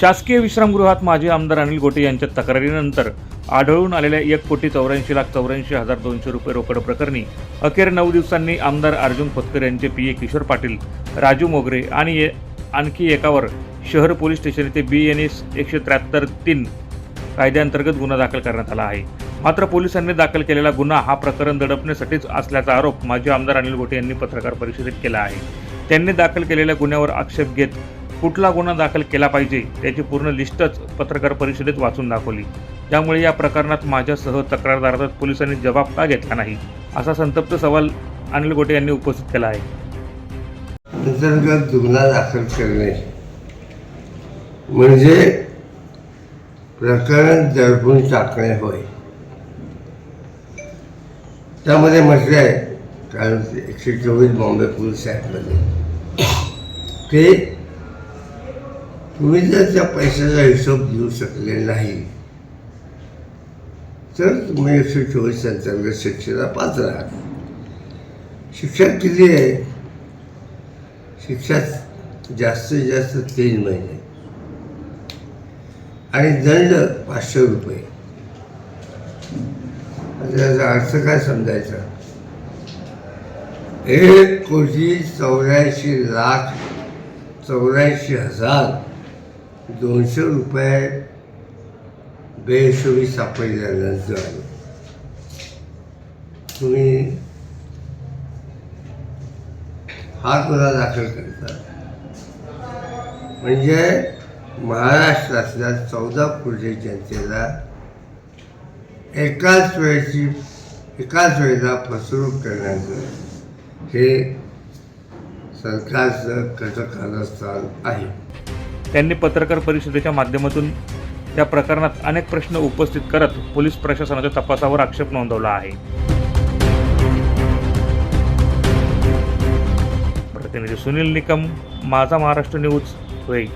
शासकीय विश्रामगृहात माजी आमदार अनिल गोटे यांच्या तक्रारीनंतर आढळून आलेल्या एक कोटी चौऱ्याऐंशी लाख चौऱ्याऐंशी हजार दोनशे रुपये रोकड प्रकरणी अखेर नऊ दिवसांनी आमदार अर्जुन खोतकर यांचे पी ए किशोर पाटील राजू मोगरे आणि आणखी एकावर शहर पोलीस स्टेशन येथे बी एन एस एकशे त्र्याहत्तर तीन कायद्याअंतर्गत गुन्हा दाखल करण्यात आला आहे. मात्र पोलिसांनी दाखल केलेला गुन्हा हा प्रकरण दडपण्यासाठीच असल्याचा आरोप माजी आमदार अनिल गोटे यांनी पत्रकार परिषदेत केला आहे. त्यांनी दाखल केलेल्या गुन्ह्यावर आक्षेप घेत कुठला गुन्हा दाखल केला पाहिजे त्याची पूर्ण लिस्टच पत्रकार परिषदेत वाचून दाखवली. त्यामुळे या प्रकरणात माझ्यासह तक्रारदाराचा पोलिसांनी जबाब का घेतला नाही असा संतप्त सवाल अनिल गोटे यांनी उपस्थित केला आहे. अंतर्गत गुन्हा दाखल करणे. म्हणजे प्रकरण दडपून टाकणे होय. त्यामध्ये म्हटले आहे कारण एकशे चोवीस बॉम्बे पोलीस ॲक्टमध्ये. ते तुम्ही जर त्या पैशाचा हिशोब देऊ शकले नाही तर तुम्ही एकशे चोवीस अंतर्गत शिक्षेला पात्र आहात. शिक्षा किती आहे? शिक्षा जास्तीत जास्त तीन महिने. आणि दंड पाचशे रुपये. त्याचा अर्थ काय समजायचा? एक कोटी चौऱ्याऐंशी लाख चौऱ्याऐंशी हजार दोनशे रुपये बेहिशोबी सापडल्यानंतर तुम्ही हा गुन्हा दाखल करता. म्हणजे महाराष्ट्रातल्या चौदा पुढे जनतेला एकाच वेळेची एकाच वेळेला फसवणूक करण्याचं हे सरकारचं कटकारस्थान आहे. त्यांनी पत्रकार परिषदेच्या माध्यमातून त्या प्रकरणात अनेक प्रश्न उपस्थित करत पोलीस प्रशासनाच्या तपासावर आक्षेप नोंदवला आहे. प्रतिनिधी सुनील निकम माझा महाराष्ट्र न्यूज होईल